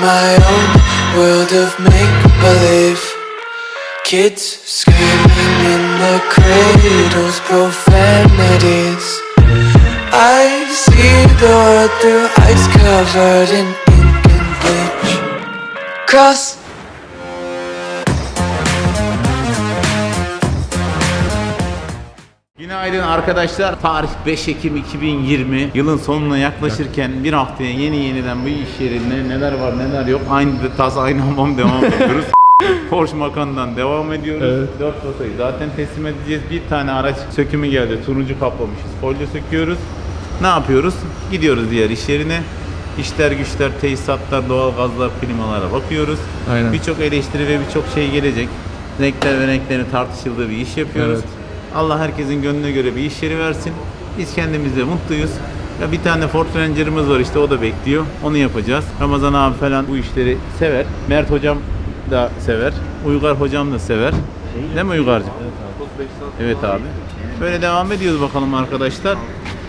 My own world of make believe. Kids screaming in the cradles, profanities. I see the world through ice covered in ink and bleach. Cross arkadaşlar. Tarih 5 Ekim 2020. Yılın sonuna yaklaşırken bir haftaya yeni yeniden bu iş yerinde neler var neler yok. Aynı tas aynı hamam devam ediyoruz. Porsche Macan'dan devam ediyoruz. Evet. 4 rotayı zaten teslim edeceğiz. Bir tane araç sökümü geldi. Turuncu kaplamışız. Folyo söküyoruz. Ne yapıyoruz? Gidiyoruz diğer iş yerine. İşler güçler, tesisatlar, doğal gazlar, klimalara bakıyoruz. Aynen. Birçok eleştiri ve birçok şey gelecek. Renkler ve renklerin tartışıldığı bir iş yapıyoruz. Evet. Allah herkesin gönlüne göre bir iş yeri versin. Biz kendimiz de mutluyuz. Ya bir tane Ford Ranger'ımız var işte o da bekliyor. Onu yapacağız. Ramazan abi falan bu işleri sever. Mert hocam da sever. Uygar hocam da sever. Değil mi Uygar'cığım? Evet abi. Böyle devam ediyoruz bakalım arkadaşlar.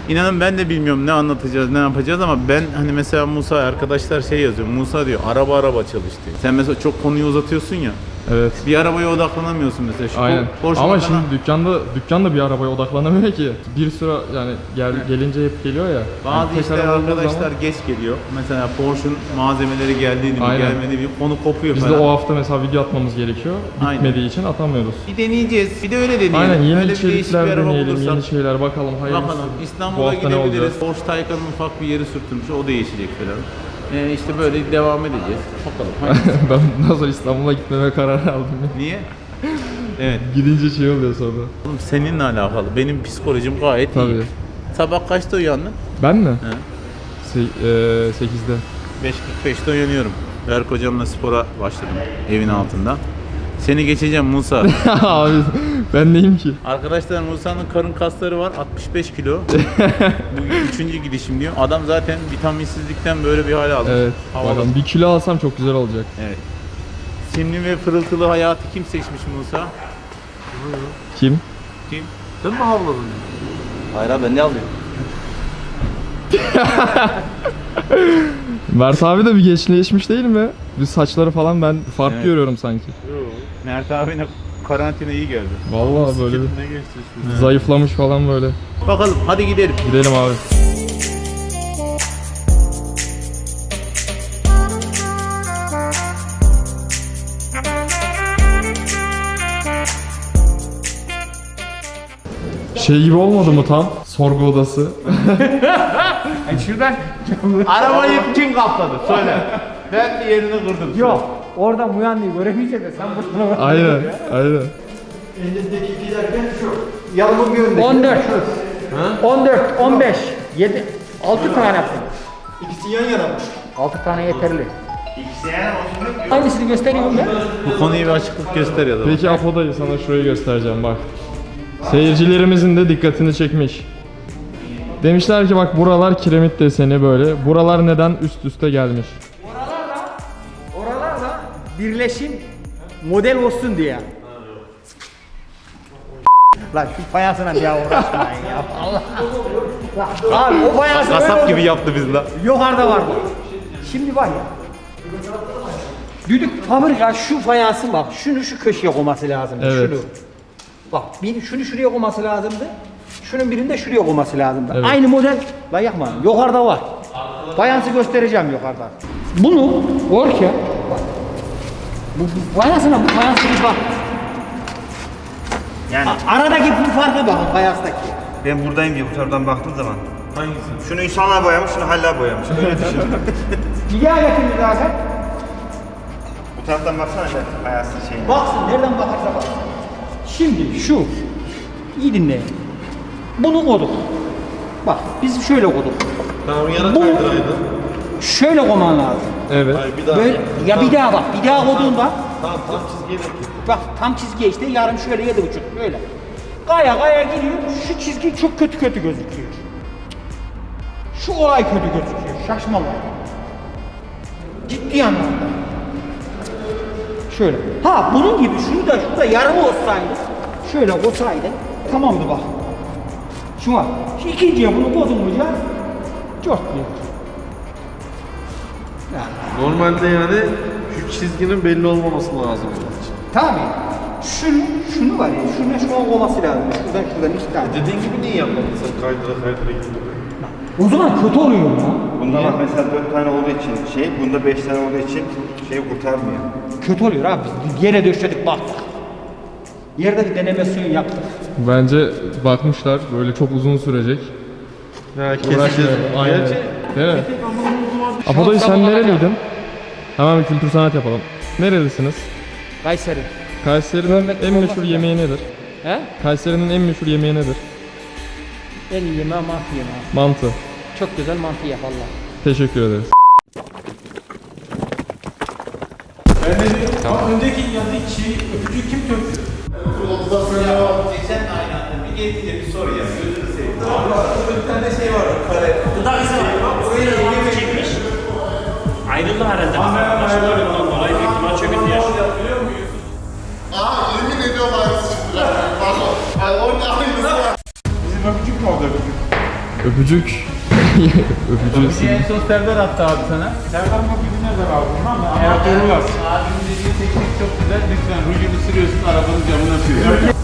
İnanın ben de bilmiyorum ne anlatacağız, ne yapacağız ama ben hani mesela Musa arkadaşlar şey yazıyor. Musa diyor araba araba çalış diyor. Sen mesela çok konuyu uzatıyorsun ya. Evet. Bir arabaya odaklanamıyorsun mesela. Şu Aynen. Porsche Ama Macan'a- şimdi dükkanda dükkanda bir arabaya odaklanamıyor ki. Bir sürü yani gel, gelince hep geliyor ya. Bazı Yani olduğu arkadaşlar zaman geç geliyor. Mesela Porsche'un malzemeleri geldiğini mi Aynen. gelmediğini mi konu kopuyor Biz de falan. o hafta mesela video atmamız gerekiyor. Aynen. Bitmediği için atamıyoruz. Bir deneyeceğiz. Bir de öyle deneyelim. Aynen yeni öyle bir bir içerikler araba deneyelim, bulursak. yeni şeyler bakalım hayırlısı. Bakalım. Bu İstanbul'a gidebiliriz. Porsche Taycan'ın ufak bir yeri sürtülmüş. O değişecek falan. Ee, işte böyle devam edeceğiz. Bakalım. Ben bundan sonra İstanbul'a gitmeme kararı aldım. Niye? Evet. Gidince şey oluyor sonra. Oğlum seninle alakalı. Benim psikolojim gayet iyi. Tabii. Sabah kaçta uyandın? Ben mi? He. Se- eee, 8'de. 5.45'te uyanıyorum. Berk hocamla spora başladım evin altında. Seni geçeceğim Musa. Abi ben neyim ki? Arkadaşlar Musa'nın karın kasları var 65 kilo. Bu üçüncü gidişim diyor. Adam zaten vitaminsizlikten böyle bir hale aldı. Evet. Havalı. Bakalım bir kilo alsam çok güzel olacak. Evet. Simli ve pırıltılı hayatı kim seçmiş Musa? Kim? Kim? Sen mi havladın? Hayır abi ben ne alıyorum? Mert abi de bir gençleşmiş değil mi? Bir saçları falan ben fark Evet. görüyorum sanki. Mert abine karantina iyi geldi. Vallahi böyle bir Ne geçti? zayıflamış falan böyle. Bakalım hadi gidelim. Gidelim abi. Şey gibi olmadı mı tam? Sorgu odası. Şuradan arabayı kim kapladı? Söyle. Ben bir yerini kırdım. Yok. Oradan Muyanlı'yı göremeyecek de sen buradan bak. aynen, aynen. 14. 14, 15, 7, 6 tane yaptım. İkisi yan yana mı? 6 tane yeterli. Hangisini gösteriyorum ben? Bu konuyu bir açıklık göster ya da. Peki Apo'dayı sana şurayı göstereceğim bak. Seyircilerimizin de dikkatini çekmiş. Demişler ki bak buralar kiremit deseni böyle. Buralar neden üst üste gelmiş? Oralarla birleşim model olsun diye. Lan şu fayansına bir uğraşmayın ya. Allah. Lan Abi o fayansı Kasap gibi yaptı biz la. Yukarıda var bak. Şimdi var ya. Düdük fabrika şu fayansı bak. Şunu şu köşeye koyması lazımdı. Evet. Şunu. Bak bir şunu şuraya koyması lazımdı. Şunun birini de şuraya koyması lazımdı. Evet. Aynı model. La yakma. Yukarıda var. Fayansı göstereceğim yukarıda. Bunu orke bak. Bu, bu fayansına bu fayansına bak. Yani A- aradaki bu farka bakın fayanstaki. ben buradayım diye bu taraftan baktığım zaman. Hangisi? Şunu insanlar boyamış, şunu haller boyamış. Öyle düşün. Bir daha getirin zaten. bu taraftan baksana sen hayasın şeyine. Baksın nereden bakarsa baksın. Şimdi şu. iyi dinle. Bunu koyduk. Bak biz şöyle koyduk. Tamam yana Bu şöyle koyman lazım. Evet. Böyle, ya bir daha bak. Bir daha koyduğunda Tamam tam çizgiye de bak tam çizgiye işte yarım şöyle yedi buçuk böyle. Kaya kaya gidiyor. Şu çizgi çok kötü kötü gözüküyor. Şu olay kötü gözüküyor. Şaşmalı. Ciddi anlamda. Şöyle. Ha bunun gibi şunu da şurada yarım olsaydı. Şöyle olsaydı. Tamamdı bak. Şu var. Şu ikinciye bunu koydun mu ya? Çok iyi. Ya. Normalde yani şu çizginin belli olmaması lazım ya. Şunu, şunu var ya. Şunu şu an olması lazım. Şuradan şuradan iki tane. Dediğin gibi niye yapmadın sen kaydıra kaydıra gidiyor. O zaman kötü oluyor ya. Bunda bak mesela 4 tane olduğu için şey, bunda 5 tane olduğu için şey kurtarmıyor. Kötü oluyor abi. Yere döşedik baktık. Yerde bir deneme suyu yaptık. Bence bakmışlar böyle çok uzun sürecek. Ya Uğraşmayalım. Aynen. Değil mi? Apo dayı sen nereliydin? Hemen bir kültür sanat yapalım. Nerelisiniz? Kayseri. Kayseri'nin en meşhur yemeği nedir? He? Kayseri'nin en meşhur yemeği nedir? En iyi yemeği mantı yemeği. Mantı. Çok güzel mantı yaparlar. Teşekkür ederiz. Önceki yazı kişi öpücüğü kim töktü? Ya geçen aynı anda bir gelince bir soru ya. Gözünü seveyim. Bir tane şey var. Kare. Gıda izi var. Buraya da çekmiş. Ayrıldı herhalde. Başkalarından dolayı büyük ihtimal çöküntü yaşıyor. Aa yemin ediyorum aynısı çıktı. Pardon. Yani onun aynısı var. Öpücük. Öpücüğü Bir en son Serdar attı abi sana. Serdar Mokül'ü nereden aldın ama? Ertuğrul Abim dediği teknik çok güzel. Lütfen rujunu sürüyorsun arabanın camına sürüyorsun.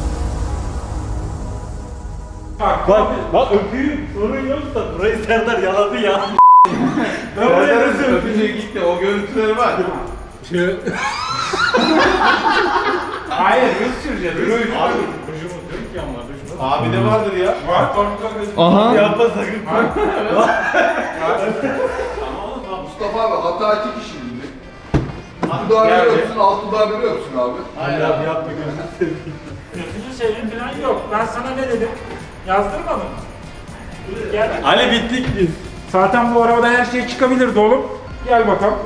Bak, bak öpüyüm. Sorun yok da burayı Serdar yaladı ya. Serdar'ın öpücüğü gitti. O görüntüleri var. Hayır, ruj süreceğiz. Ruj. Abi, rujumuz yok ki ama. Abi de vardır ya. Var. Aha. Yapma sakın. Mustafa abi hata iki kişi bildi. Bir dudağı veriyorsun, alt dudağı veriyorsun abi. Gözünü seveyim falan yok. Ben sana ne dedim? Yazdırmadın mı? Gel. Ali bittik biz. Zaten bu arabada her şey çıkabilirdi oğlum. Gel bakalım.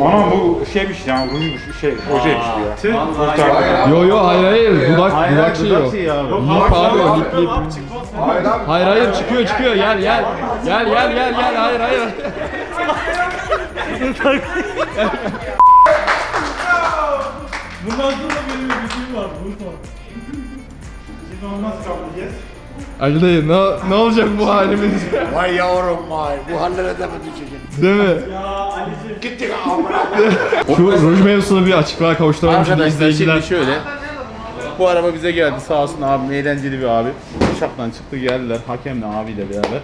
Ana bu şeymiş ya, rujmuş, şey, ojeymiş bu ya. Vallahi. Yo yo hayır hayır dudak Hayır, dudak şeyi abi. Lip abi lip lip. Hayır abi. Hayır hayır çıkıyor çıkıyor gel gel. Gel gel gel gel hayır hayır. Bundan sonra benim bir bildiğim var, bu son. Şimdi onu nasıl kaplayacağız? Ali dayı ne, ne olacak bu halimiz? Vay yavrum vay. Bu hallere de mi düşeceksin? Değil mi? Gittik amına. Şu ruj mevzusunu bir açıklığa kavuşturalım şimdi Arkadaşlar izleyiciler. şimdi şöyle. Bu araba bize geldi sağ olsun abim eğlenceli bir abi. Uçaktan çıktı geldiler hakemle abiyle beraber.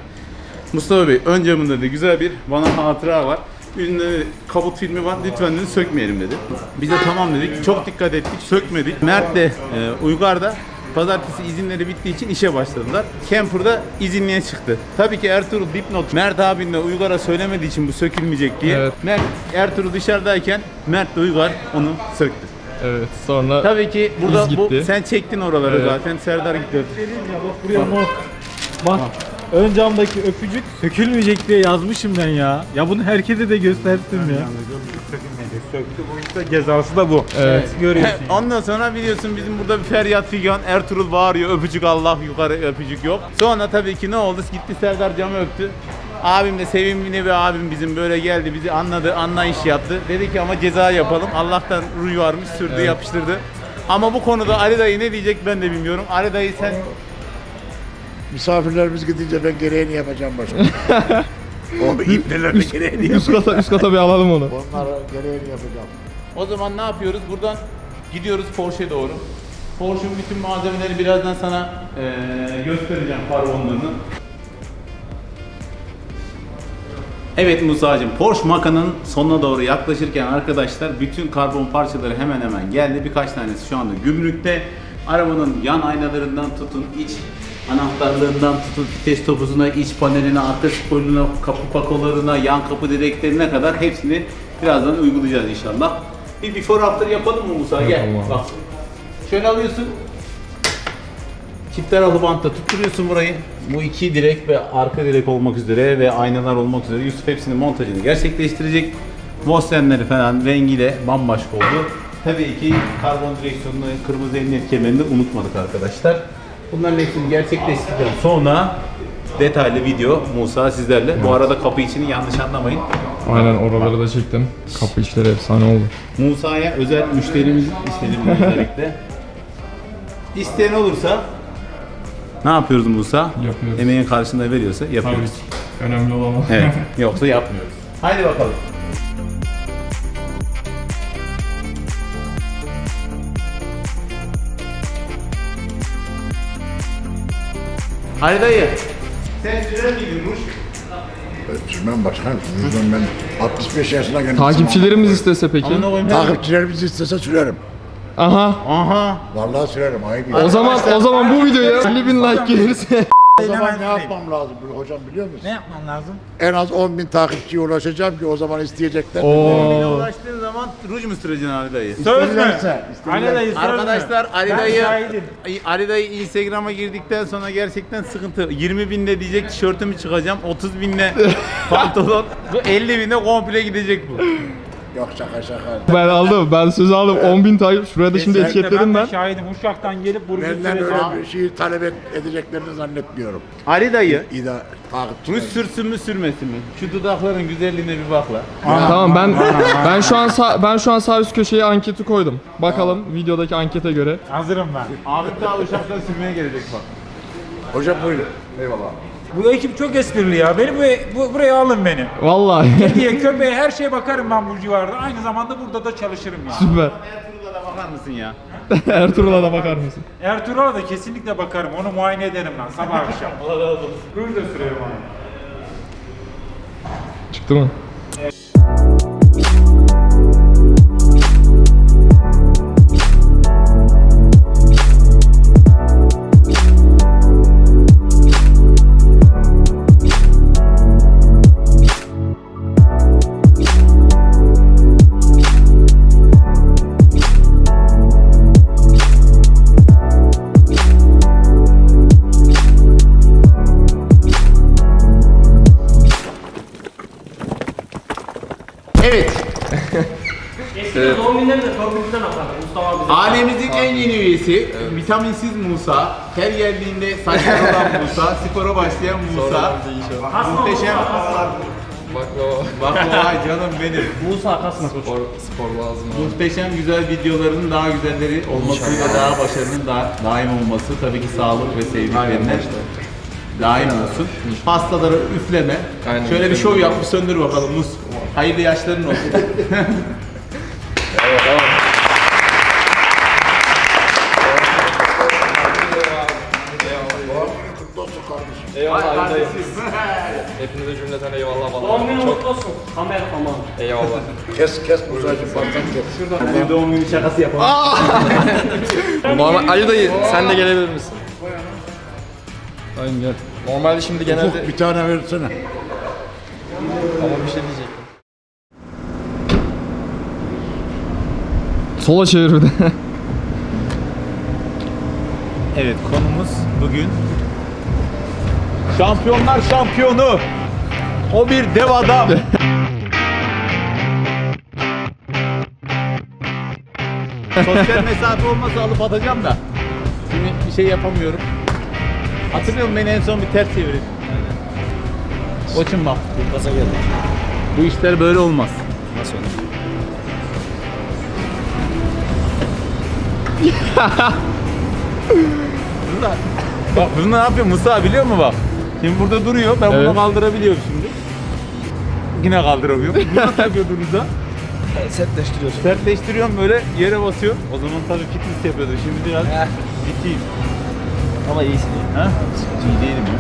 Mustafa Bey ön camında dedi güzel bir bana hatıra var. Ünlü kabut filmi var lütfen dedi sökmeyelim dedi. Biz de tamam dedik çok dikkat ettik sökmedik. Mert de e, Uygar da Pazartesi izinleri bittiği için işe başladılar. Camper'da izinliğe çıktı. Tabii ki Ertuğrul dipnot Mert abinle Uygar'a söylemediği için bu sökülmeyecek diye. Evet. Mert Ertuğrul dışarıdayken Mert de Uygar onu söktü. Evet sonra Tabii ki burada bu gitti. sen çektin oraları Evet. zaten. Serdar gitti. Buraya not. Bak, ön camdaki öpücük sökülmeyecek diye yazmışım ben ya. Ya bunu herkese de gösterdim ya. Söktü bu işte cezası da bu. Evet. Görüyorsun. Ondan sonra biliyorsun bizim burada bir feryat figan Ertuğrul bağırıyor öpücük Allah yukarı öpücük yok. Sonra tabii ki ne oldu? Gitti Serdar camı öptü. Abim de sevimli bir abim bizim böyle geldi bizi anladı anlayış yaptı. Dedi ki ama ceza yapalım. Allah'tan ruj varmış sürdü yapıştırdı. Ama bu konuda Ali dayı ne diyecek ben de bilmiyorum. Ali dayı sen Misafirlerimiz gidince ben gereğini yapacağım başkanım. o ibnelerine gereğini üst kata üst kata bir alalım onu. Onlara gereğini yapacağım. O zaman ne yapıyoruz? Buradan gidiyoruz Porsche'ye doğru. Porsche'un bütün malzemeleri birazdan sana eee, göstereceğim karbonlarını. Evet Musa'cığım Porsche Macan'ın sonuna doğru yaklaşırken arkadaşlar bütün karbon parçaları hemen hemen geldi. Birkaç tanesi şu anda gümrükte. Arabanın yan aynalarından tutun iç anahtarlarından tutun vites topuzuna, iç paneline, arka spoilerına, kapı pakolarına, yan kapı direklerine kadar hepsini birazdan uygulayacağız inşallah. Bir before after yapalım mı Musa? Gel. Bak. Şöyle alıyorsun. Çift taraflı bantla tutturuyorsun burayı. Bu iki direk ve arka direk olmak üzere ve aynalar olmak üzere Yusuf hepsinin montajını gerçekleştirecek. Vostenleri falan rengiyle bambaşka oldu. Tabii ki karbon direksiyonunu, kırmızı emniyet kemerini unutmadık arkadaşlar. Bunların hepsini gerçekleştirdikten sonra detaylı video Musa sizlerle. Bu arada kapı içini yanlış anlamayın. Aynen oraları da çektim. Kapı işleri efsane oldu. Musa'ya özel müşterimiz istedim özellikle. İsteyen olursa ne yapıyoruz Musa? Yapıyoruz. Emeğin karşılığında veriyorsa yapıyoruz. Önemli olan o. Evet. Yoksa yapmıyoruz. Haydi bakalım. Ali dayı. Sen sürer miydin Ruş? Sürmem başkanım. Yüzden ben 65 yaşına geldim. Takipçilerimiz istese peki? Takipçilerimiz istese sürerim. Aha. Aha. Vallahi sürerim. Ayıp. O zaman o zaman bu videoya 50 bin like gelirse o zaman ne yapmam lazım hocam biliyor musun? Ne yapman lazım? En az 10 bin takipçiye ulaşacağım ki o zaman isteyecekler. Oo. Ulaştığın zaman ruj mu süreceksin Ali dayı? Söz mü? Ali dayı söz mü? Arkadaşlar Ali Ben dayı şahidim. Ali dayı Instagram'a girdikten sonra gerçekten sıkıntı. 20 binde diyecek tişörtümü çıkacağım. 30 binde pantolon. Bu 50 binde komple gidecek bu. Yok şaka şaka. ben aldım. Ben söz aldım. 10 bin takip. Şuraya da şimdi de etiketledim Ben şahidim. Uşak'tan gelip buraya Benden öyle bir şeyi talep et- edeceklerini zannetmiyorum. Ali dayı İda ruj takipçiler. sürsün mü sürmesin mi? Şu dudakların güzelliğine bir bak la. Tamam ben ben şu an sağ, ben şu an sağ üst köşeye anketi koydum. Bakalım videodaki ankete göre. Hazırım ben. Ahmet daha uşaktan sürmeye gelecek bak. Hocam buyurun. Eyvallah. Bu ekip çok esprili ya. Beni bu, bu buraya alın beni. Vallahi Kediye, köpeğe her şeye bakarım ben bu civarda. Aynı zamanda burada da çalışırım ya. süper. Ertuğrul'a da bakar mısın ya? Ertuğrul'a da bakar mısın? Ertuğrul'a da kesinlikle bakarım. Onu muayene ederim lan sabah akşam. Allah razı olsun. Ruj da sürerim ona. Çıktı mı? Yeni üyesi, vitaminsiz Musa, her geldiğinde saçları olan Musa, spora başlayan Musa, muhteşem Baklava canım benim. Musa Kasma. Muhteşem güzel videoların daha güzelleri olması ve daha başarının daha daim olması tabii ki sağlık ve sevdiklerine daim olsun. Pastaları üfleme. Şöyle bir şov yap, bir söndür bakalım Mus. Hayırlı yaşların olsun. Hepinize cümleten eyvallah Doğum günün mutlu olsun. Kamer aman. Eyvallah. Kes kes Musa'cığım baktan kes. Bir doğum günü şakası yapalım. Normal Ali dayı sen de gelebilir misin? Aynen gel. Normalde şimdi genelde Ufuk bir tane versene. ama bir şey diyecektim. Sola çevir bir de. Evet konumuz bugün Şampiyonlar şampiyonu. O bir dev adam. Sosyal mesafe olmasa alıp atacağım da. Şimdi bir şey yapamıyorum. Hatırlıyor musun beni en son bir ters çevirdin? Koçum bak. Bu işler böyle olmaz. Musa, bak bunu ne yapıyor Musa biliyor musun bak? Şimdi burada duruyor. Ben Evet. bunu kaldırabiliyorum şimdi. Yine kaldıramıyorum. Bu nasıl yapıyor Musa? Sertleştiriyorsun. Sertleştiriyorum böyle yere basıyor. O zaman tabii fitness yapıyordu. Şimdi biraz biteyim. Ama iyisin. Ha? İyi değilim ya.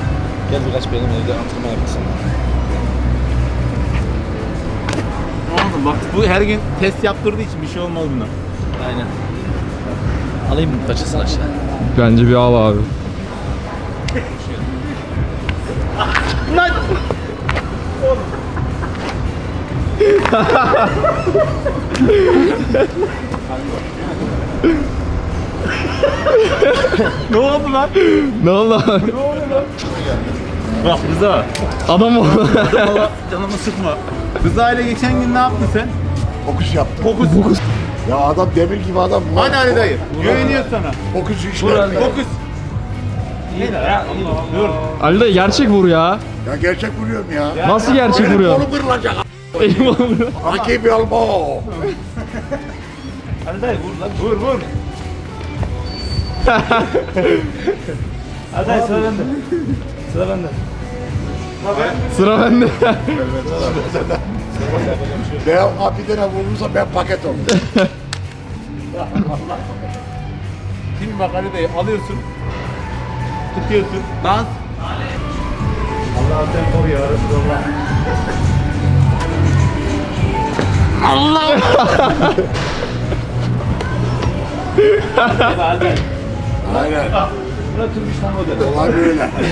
Gel birkaç benim evde antrenman yapasın. Oğlum bak bu her gün test yaptırdığı için bir şey olmaz buna. Aynen. Alayım mı? Taşısın aşağı. Bence bir al abi. Ne oldu lan? Ne oldu abi? Bak Rıza. Adam oldu. Valla canımı sıkma. Rıza ile geçen gün ne yaptın sen? Fokus yaptım. Fokus. Fokus. Ya adam demir gibi adam. Hadi Ali dayı. Güveniyor sana. Fokus işler. Fokus. Dur. Ali dayı gerçek vur ya. Ya gerçek vuruyorum ya. Nasıl gerçek vuruyor? kolum kırılacak. Elim olmuyor. Rakip elbow. Ali dayı vur lan. Vur vur. Hadi sıra bende. Sıra bende. Sıra bende. Beyaz kapitene vurursa ben paket olurum. Şimdi dayı alıyorsun. Tutuyorsun. Dans. Allah sen koru ya Resulallah.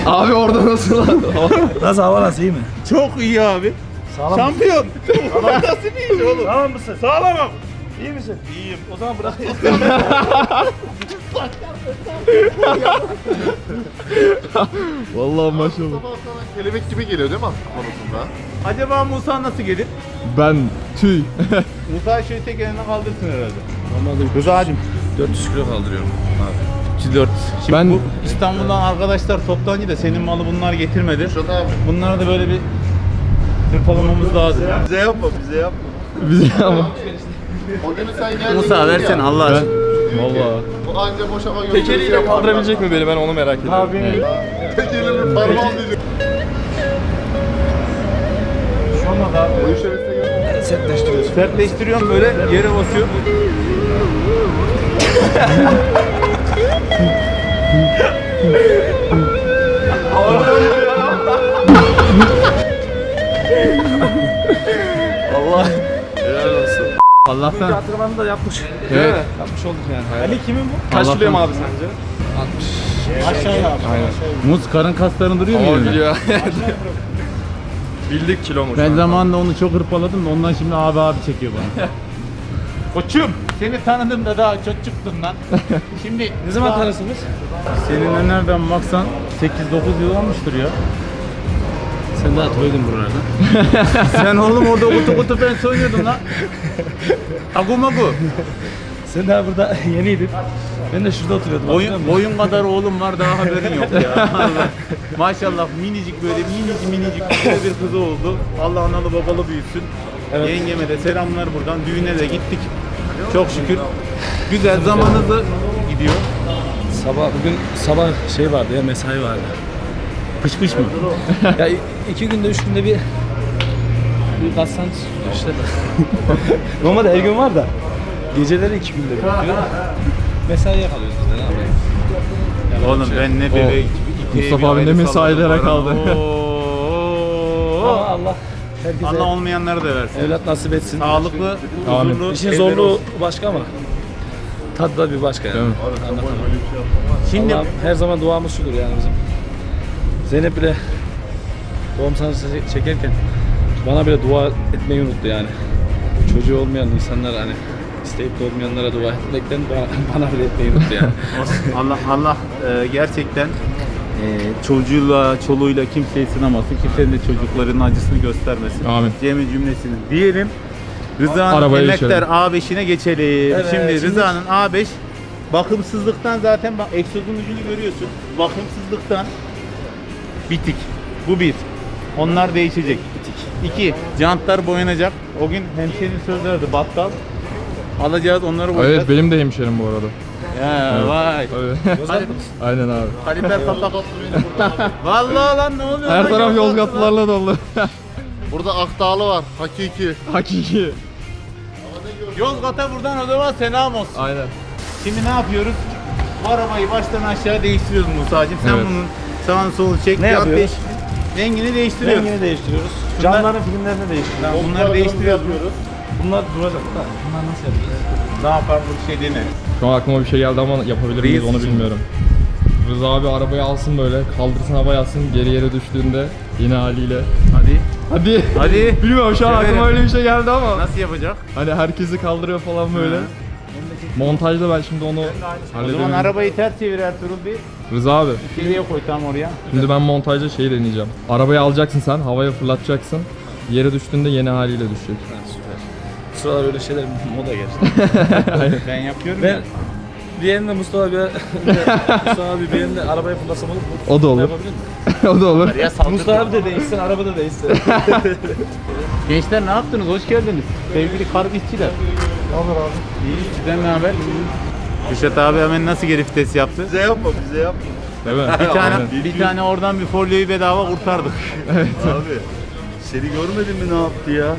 Abi orada nasıl lan? Nasıl hava nasıl iyi mi? Çok iyi abi. Sağlam Şampiyon. Nasıl değil oğlum? Sağlam mısın? Sağlamım. İyi misin? İyiyim. O zaman bırak. Vallahi maşallah. Kelebek gibi geliyor değil mi konusunda? Acaba Musa nasıl gelir? Ben tüy. Musa şöyle tek elinden kaldırsın herhalde. Rıza'cığım. 400 kilo kaldırıyorum. 4. Şimdi Ben- bu İstanbul'dan arkadaşlar toptancı da senin malı bunlar getirmedi. Şurada abi. Bunlara da böyle bir hırpalamamız lazım. Bize yapma, bize yapma. Bize ama. O günü sen geldin. Musa dedin versen ya, Allah aşkına. Vallahi. Bu anca boşama gösterisi Tekeriyle yapar. kaldırabilecek mi beni ben onu merak ediyorum. Abi. Tekeriyle parmağım diyecek. Sertleştiriyorsun. Sertleştiriyorum böyle yere basıyor. Allah. Helal olsun. Allah'tan. Antrenmanı da yapmış. Evet. Yapmış olduk yani. Ali kimin bu? Kaç kiloyum abi sence? 60. Aşağıya abi. Aynen. Muz karın kaslarını duruyor mu Ama yerine? Bildik kilomu. Ben zamanında onu çok hırpaladım da ondan şimdi abi abi çekiyor bana. Koçum seni tanıdım da daha çocuktun lan. Şimdi Ne zaman tanısınız? seninle nereden baksan 8-9 yıl olmuştur ya. Sen daha toydun buralarda. Sen oğlum orada kutu kutu ben oynuyordun lan. Agu magu. Sen daha burada yeniydin. Ben de şurada oturuyordum. Boyun, boyun kadar oğlum var daha haberin yok ya. Allah. Maşallah minicik böyle minicik minicik güzel bir kızı oldu. Allah analı babalı büyütsün. Evet. Yengeme de selamlar buradan. Düğüne de gittik. Çok şükür. Güzel zamanınızı gidiyor. Sabah bugün sabah şey vardı ya mesai vardı. Pış pış mı? ya iki günde üç günde bir bir kazanç işte. Normalde her gün var da geceleri iki günde bitiyor. Mesaiye kalıyoruz biz de ne. Oğlum ben ne bebek. ipeğe Mustafa bir abi ne ayrı mesailere salladım kaldı. Oo. Ama Allah herkese Allah olmayanları da versin. evlat nasip etsin. Sağlıklı, Amin. huzurlu İşin evler zorluğu olsun. başka ama tadı da bir başka yani. Değil mi? Anlatamam. Şimdi Allah'ım her zaman duamız şudur yani bizim. Zeynep bile doğum sancısı çekerken bana bile dua etmeyi unuttu yani. Çocuğu olmayan insanlar hani isteyip de olmayanlara dua etmekten bana, bile etmeyi unuttu yani. Allah Allah e, gerçekten e, çocuğuyla, çoluğuyla kimseyi sınamasın. Kimsenin de çocuklarının acısını göstermesin. Amin. Cemil cümlesini diyelim. Rıza'nın Arabaya emekler geçelim. A5'ine geçelim. Evet, şimdi şimdi- Rıza'nın A5 bakımsızlıktan zaten bak egzozun ucunu görüyorsun. Bakımsızlıktan bitik. Bu bir. Onlar değişecek. Bitik. İki. Jantlar boyanacak. O gün hemşehrinin söz verdi battal. Alacağız onları boyayacağız. Evet benim de hemşerim bu arada. Ya vay. Evet. Hadi. Aynen abi. Kaliber kapak. Vallahi lan ne oluyor? Her lan? taraf Yozgatlılarla dolu. Burada Akdağlı var, hakiki. Hakiki. Yozgat'a buradan o zaman selam olsun. Aynen. Şimdi ne yapıyoruz? Bu arabayı baştan aşağı değiştiriyoruz Musa'cığım. Sen Evet. bunun sağını solunu çek. Ne yapıyoruz? değiş- Rengini değiştiriyoruz. Rengini değiştiriyoruz. Bunlar- Camların filmlerini değiştiriyoruz. Bunları değiştiriyoruz. Bunlar duracak da. Bunlar nasıl yapacağız? Daha farklı bir şey dene. Şu an aklıma bir şey geldi ama yapabilir miyiz onu için. bilmiyorum. Rıza abi arabayı alsın böyle, kaldırsın havaya alsın, geri yere düştüğünde yine haliyle. Hadi. Hadi. Hadi. Bilmiyorum şu an Severim. aklıma öyle bir şey geldi ama. Nasıl yapacak? Hani herkesi kaldırıyor falan böyle. Montajda ben şimdi onu O zaman hallederim. arabayı ters çevir Ertuğrul bir. Rıza abi, Geriye koy tam oraya. şimdi ben montajda şey deneyeceğim. Arabayı alacaksın sen, havaya fırlatacaksın. Yere düştüğünde yeni haliyle düşecek. Sıralar öyle şeyler moda geçti. Ben yapıyorum Ben ya. bir yerinde Mustafa bir, Mustafa abi bir yerinde arabaya fırlasam olur mu? O da olur. O da olur. Ya. Mustafa abi de değişsin, araba da değişsin. Gençler ne yaptınız? Hoş geldiniz. Sevgili kardeşçiler. Olur abi. İyi, sizden ne haber? Kürşat abi hemen nasıl geri vites yaptı? Bize yapma, bize yapma. Değil mi? Bir tane Aynen. bir tane oradan bir folyoyu bedava kurtardık. Abi, seni görmedin mi ne yaptı ya?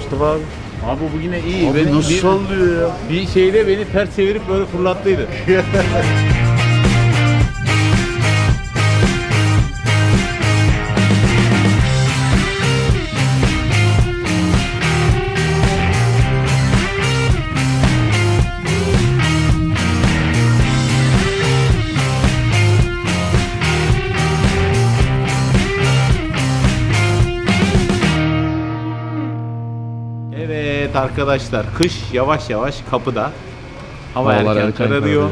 Mustafa abi. Abi bu yine iyi. Abi Beni nasıl bir, sallıyor ya? bir şeyde beni ters çevirip böyle fırlattıydı. arkadaşlar kış yavaş yavaş kapıda. Hava Havalar erken, erken kararıyor. kararıyor.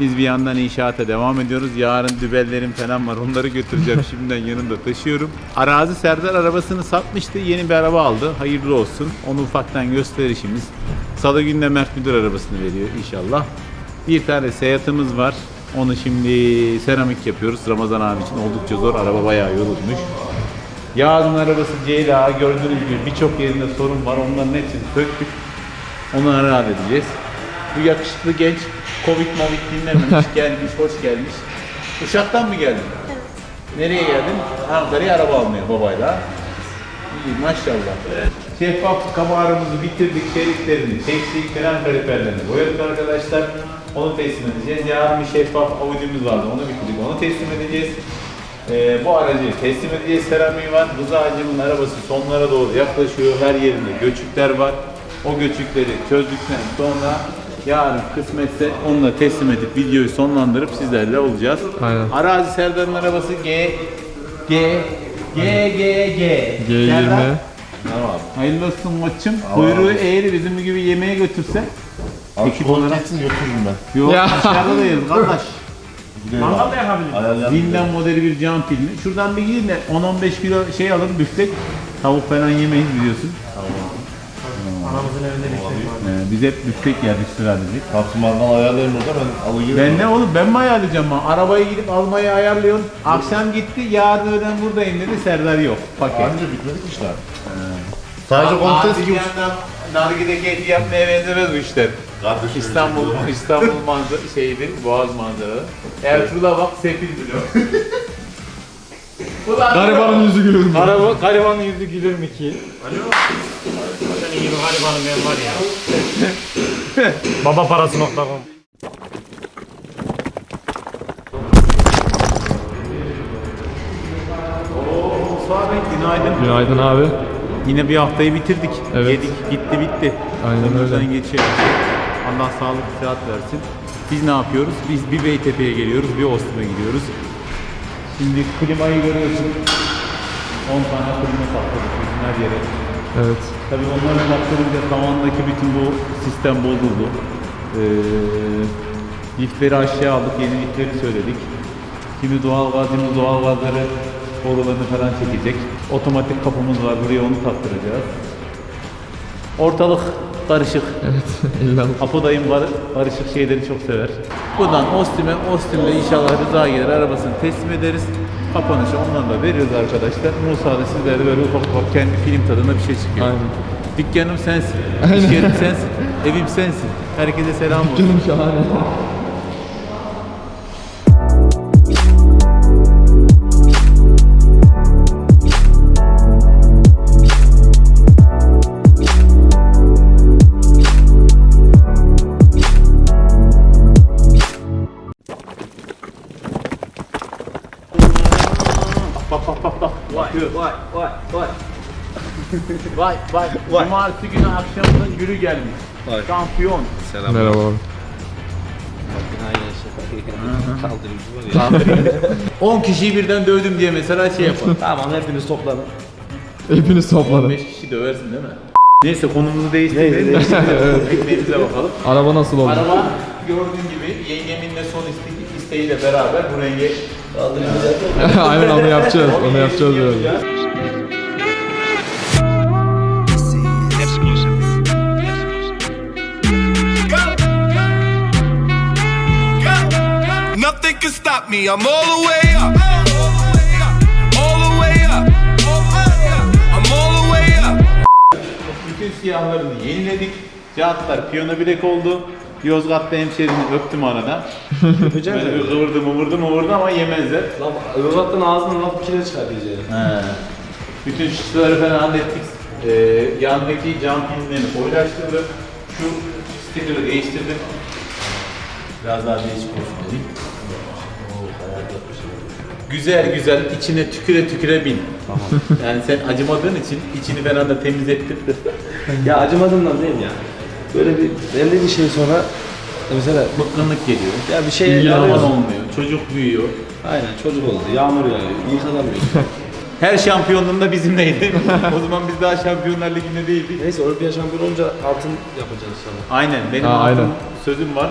Biz bir yandan inşaata devam ediyoruz. Yarın dübellerim falan var. Onları götüreceğim. Şimdiden yanımda taşıyorum. Arazi Serdar arabasını satmıştı. Yeni bir araba aldı. Hayırlı olsun. Onu ufaktan gösterişimiz. Salı günde Mert Müdür arabasını veriyor inşallah. Bir tane Seat'ımız var. Onu şimdi seramik yapıyoruz. Ramazan abi için oldukça zor. Araba bayağı yorulmuş. Yağız'ın arabası Ceyla. Gördüğünüz gibi birçok yerinde sorun var. Onların hepsini söktük. Onu harap edeceğiz. Bu yakışıklı genç Covid movid dinlememiş, gelmiş, hoş gelmiş. Uşak'tan mı geldin? Evet. Nereye geldin? Ankara'ya araba almaya babayla. İyi maşallah. Şeffaf kamarımızı bitirdik, şeritlerini, çektik, fren kaliperlerini boyadık arkadaşlar. Onu teslim edeceğiz. Yarın bir şeffaf Audi'miz vardı, onu bitirdik, onu teslim edeceğiz. Ee, bu aracı teslim edeceğiz. Seramiği var. Rıza'cımın arabası sonlara doğru yaklaşıyor. Her yerinde göçükler var. O göçükleri çözdükten sonra yarın kısmetse onunla teslim edip videoyu sonlandırıp sizlerle olacağız. Aynen. Arazi Serdar'ın arabası G G G G G G20. Serdar. Tamam. Hayırlı olsun koçum. Kuyruğu eğri bizim gibi yemeğe götürse. Ekip olarak. götürürüm ben. Yok Ya. kardeş. Mangal da yapabiliriz. Zindan modeli bir cam filmi. Şuradan bir gidin de 10-15 kilo şey alın büftek. Tavuk falan yemeyiz biliyorsun. Anamızın evinde bir şey var. Ee, biz hep büftek yerdik sıradaki. Kapsı mangal ayarlayayım burada ben alayım. Ben ne oğlum ben mi ayarlayacağım ben? Arabayı gidip almayı ayarlıyorum. Akşam gitti yarın öğlen buradayım dedi Serdar yok. Paket. Anca bitmedik işler. Sadece kontes Abi gibi. bir yandan nargile keyfi yapmaya benzemez bu işler. Kardeşim İstanbul, İstanbul manzara şeydir, Boğaz manzaralı. Ertuğrul'a bak sefil biliyor. Ulan Garibanın yüzü gülür mü? Araba, garibanın yüzü gülür mü ki? Senin gibi garibanım ben var ya. Baba parası.com Musa Bey günaydın. Günaydın abi. Yine bir haftayı bitirdik. Evet. Yedik, gitti, bitti. Aynen Önümüzden öyle. Allah sağlık, sıhhat versin. Biz ne yapıyoruz? Biz bir Beytepe'ye geliyoruz, bir Ostim'e gidiyoruz. Şimdi klimayı görüyorsun. 10 tane klima sakladık bizim her yere. Evet. Tabii onları baktırınca tavandaki bütün bu sistem bozuldu. Ee, lifleri aşağı aldık, yeni lifleri söyledik. Kimi doğal gaz, kimi doğal gazları borularını falan çekecek. Otomatik kapımız var, buraya onu taktıracağız. Ortalık karışık. Evet. İlla. Apo dayım var, karışık şeyleri çok sever. Buradan Ostim'e, Ostim'de inşallah Rıza gelir arabasını teslim ederiz. Kapanışı ondan da veriyoruz arkadaşlar. Musa da sizlere böyle ufak ufak kendi film tadında bir şey çıkıyor. Aynen. Dükkanım sensin, iş yerim sensin, evim sensin. Herkese selam olsun. Canım şahane. vay vay. Cumartesi günü akşamından gülü gelmiş. Vay. Şampiyon. Merhaba abi. 10 kişiyi birden dövdüm diye mesela şey yapar. Tamam hepiniz toplanın. Hepiniz toplanın. 15 kişi döversin değil mi? Neyse konumuzu değiştirelim. Ekmeğimize bakalım. Araba nasıl oldu? Araba gördüğün gibi yengemin de son iste- isteğiyle beraber bu renge Aynen onu yapacağız. Onu yapacağız böyle. Can stop me. I'm all the way up. All the way up. I'm all the way up. bütün siyahlarını yeniledik. Jantlar piyano bilek oldu. Yozgat'ta hemşerini öptüm arada. Öpeceğim Böyle de. bir kıvırdı mıvırdı mıvırdı ama yemezler. Lan Özat'tan ağzından laf bir kere çıkar diyeceğim. He. Bütün şişleri falan hallettik. Ee, yandaki cam filmlerini koyulaştırdım. Şu sticker'ı değiştirdim. Biraz daha değişik olsun dedik. Güzel güzel içine tüküre tüküre bin. Tamam. yani sen acımadığın için içini falan da temiz ettin. Ya acımadığımdan değil ya. Böyle bir belli bir şey sonra mesela Bıkkınlık geliyor. ya bir şey arıyorsun. olmuyor. Çocuk büyüyor. Aynen çocuk oldu. Yağmur yağıyor. Yıkanamıyorsun. Her şampiyonluğunda bizimleydi. o zaman biz daha Şampiyonlar Ligi'nde değildik. Neyse Olimpiya şampiyonu olunca altın yapacağız inşallah. Aynen benim Ha, altın aynen. sözüm var.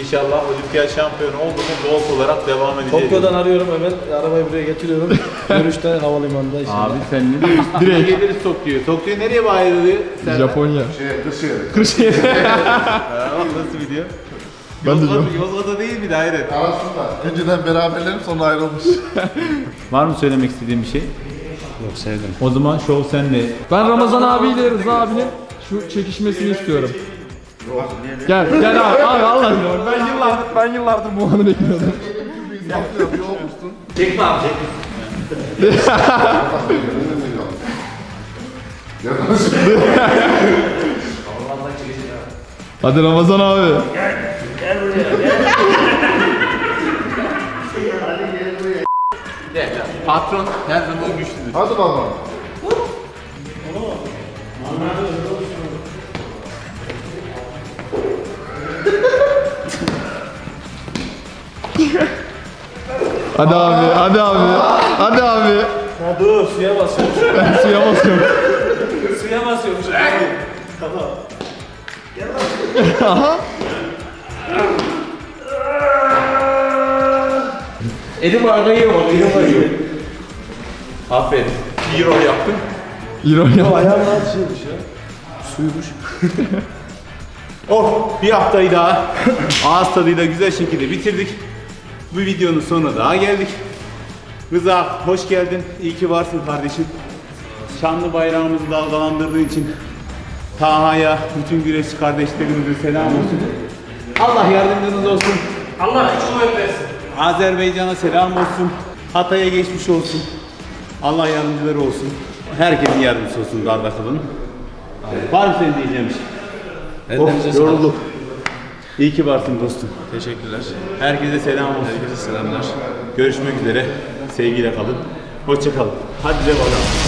İnşallah olimpiyat şampiyonu oldu mu gold olarak devam edeceğiz. Tokyo'dan arıyorum hemen arabayı buraya getiriyorum. Dönüşte havalimanında inşallah. Abi sen ne diyorsun? Direkt geliriz Tokyo'ya. Tokyo nereye? Sen Japonya. Şey, Kırşehir. Kırşehir. nasıl video? Ben de Yozgat, Yozgat'ta değil mi hayret? Arasında. Önceden beraberlerim sonra ayrılmış. Var mı söylemek istediğin bir şey? Yok sevdim. O zaman show sende. Ben Ramazan abiyle Rıza abinin şu çekişmesini istiyorum. Gel gel abi, abi Allah aşkına. Ben yıllardır ben yıllardır bu anı bekliyordum. Yapıyor, bir olmuşsun. Çekme abi çekme. Hadi Ramazan abi. Patron her zaman güçlüdür. Hadi bakalım. Hadi abi, hadi abi. Hadi abi. Dur suya basıyormuş. Suya basıyorum. suya basıyormuş. Elim arkayı bak, elim acıyor. Aferin. Bir rol yaptın. İronya. Ayağım rahat şeymiş ya. Suymuş. Oh bir haftayı daha ağız tadıyla güzel şekilde bitirdik. Bu videonun sonuna daha geldik. Rıza hoş geldin. İyi ki varsın kardeşim. Şanlı bayrağımızı dalgalandırdığın için Taha'ya, bütün güreşçi kardeşlerimize selam olsun. Allah yardımcınız olsun. Allah güç kuvvet versin. Azerbaycan'a selam olsun. Hatay'a geçmiş olsun. Allah yardımcıları olsun. Herkesin yardımcısı olsun darda kalın. Var mı senin diyeceğin bir şey? Ellerinize Of, sağlık. yorulduk. İyi ki varsın dostum. Teşekkürler. Herkese selam olsun. Herkese selamlar. Görüşmek üzere. Sevgiyle kalın. Hoşça kalın. Hadi de bakalım.